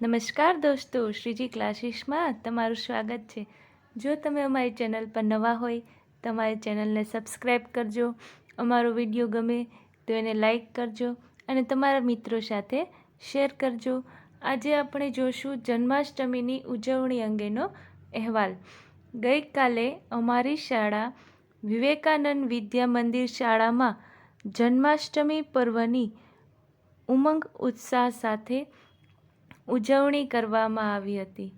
નમસ્કાર દોસ્તો, શ્રીજી ક્લાસીસમાં તમારું સ્વાગત છે. જો તમે અમારી ચેનલ પર નવા હોય, તમારી ચેનલને સબસ્ક્રાઈબ કરજો. અમારો વીડિયો ગમે તો એને લાઈક કરજો અને તમારા મિત્રો સાથે શેર કરજો. આજે આપણે જોશું જન્માષ્ટમીની ઉજવણી અંગેનો અહેવાલ. ગઈકાલે અમારી શાળા વિવેકાનંદ વિદ્યા મંદિર શાળામાં જન્માષ્ટમી પર્વની ઉમંગ ઉત્સાહ સાથે ઉજવણી કરવામાં આવી હતી.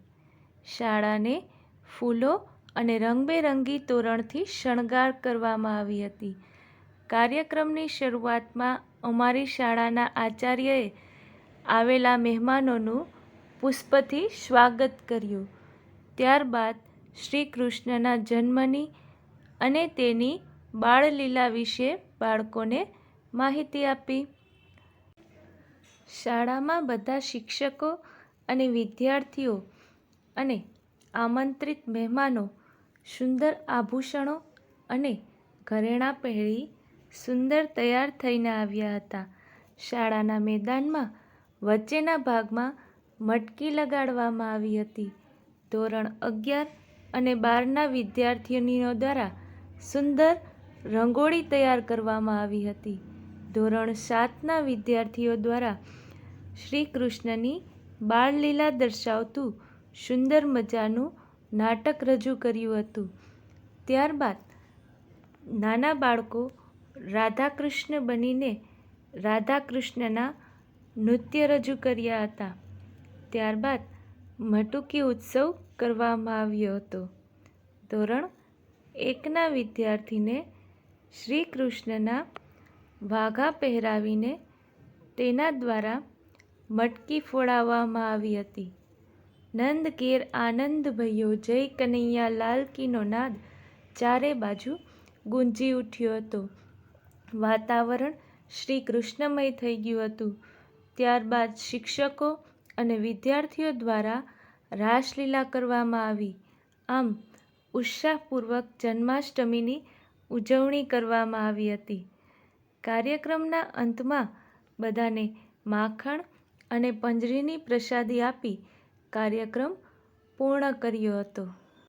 શાળાને ફૂલો અને રંગબેરંગી તોરણથી શણગાર કરવામાં આવી હતી. કાર્યક્રમની શરૂઆતમાં અમારી શાળાના આચાર્યએ આવેલા મહેમાનોનું પુષ્પથી સ્વાગત કર્યું. ત્યારબાદ શ્રી કૃષ્ણના જન્મની અને તેની બાળલીલા વિશે બાળકોને માહિતી આપી. શાળામાં બધા શિક્ષકો અને વિદ્યાર્થીઓ અને આમંત્રિત મહેમાનો સુંદર આભૂષણો અને ઘરેણાં પહેરી સુંદર તૈયાર થઈને આવ્યા હતા. શાળાના મેદાનમાં વચ્ચેના ભાગમાં મટકી લગાડવામાં આવી હતી. ધોરણ અગિયાર અને બારના વિદ્યાર્થીનીઓ દ્વારા સુંદર રંગોળી તૈયાર કરવામાં આવી હતી. ધોરણ સાતના વિદ્યાર્થીઓ દ્વારા શ્રી કૃષ્ણની બાળલીલા દર્શાવતું સુંદર મજાનું નાટક રજૂ કર્યું હતું. ત્યારબાદ નાના બાળકો રાધાકૃષ્ણ બનીને રાધાકૃષ્ણના નૃત્ય રજૂ કર્યા હતા. ત્યારબાદ મટુકી ઉત્સવ કરવામાં આવ્યો હતો. ધોરણ એકના વિદ્યાર્થીને શ્રી કૃષ્ણના વાઘા પહેરાવીને તેના દ્વારા મટકી ફોડાવવામાં આવી હતી. નંદ ઘેર આનંદ ભયો, જય કનૈયા લાલ કીનો નાદ ચારે બાજુ ગુંજી ઉઠ્યો હતો. વાતાવરણ શ્રી કૃષ્ણમય થઈ ગયું હતું. ત્યારબાદ શિક્ષકો અને વિદ્યાર્થીઓ દ્વારા રાસલીલા કરવામાં આવી. આમ, ઉત્સાહપૂર્વક જન્માષ્ટમીની ઉજવણી કરવામાં આવી હતી. કાર્યક્રમના અંતમાં બધાને માખણ અને પંજરીની પ્રસાદી આપી કાર્યક્રમ પૂર્ણ કર્યો હતો.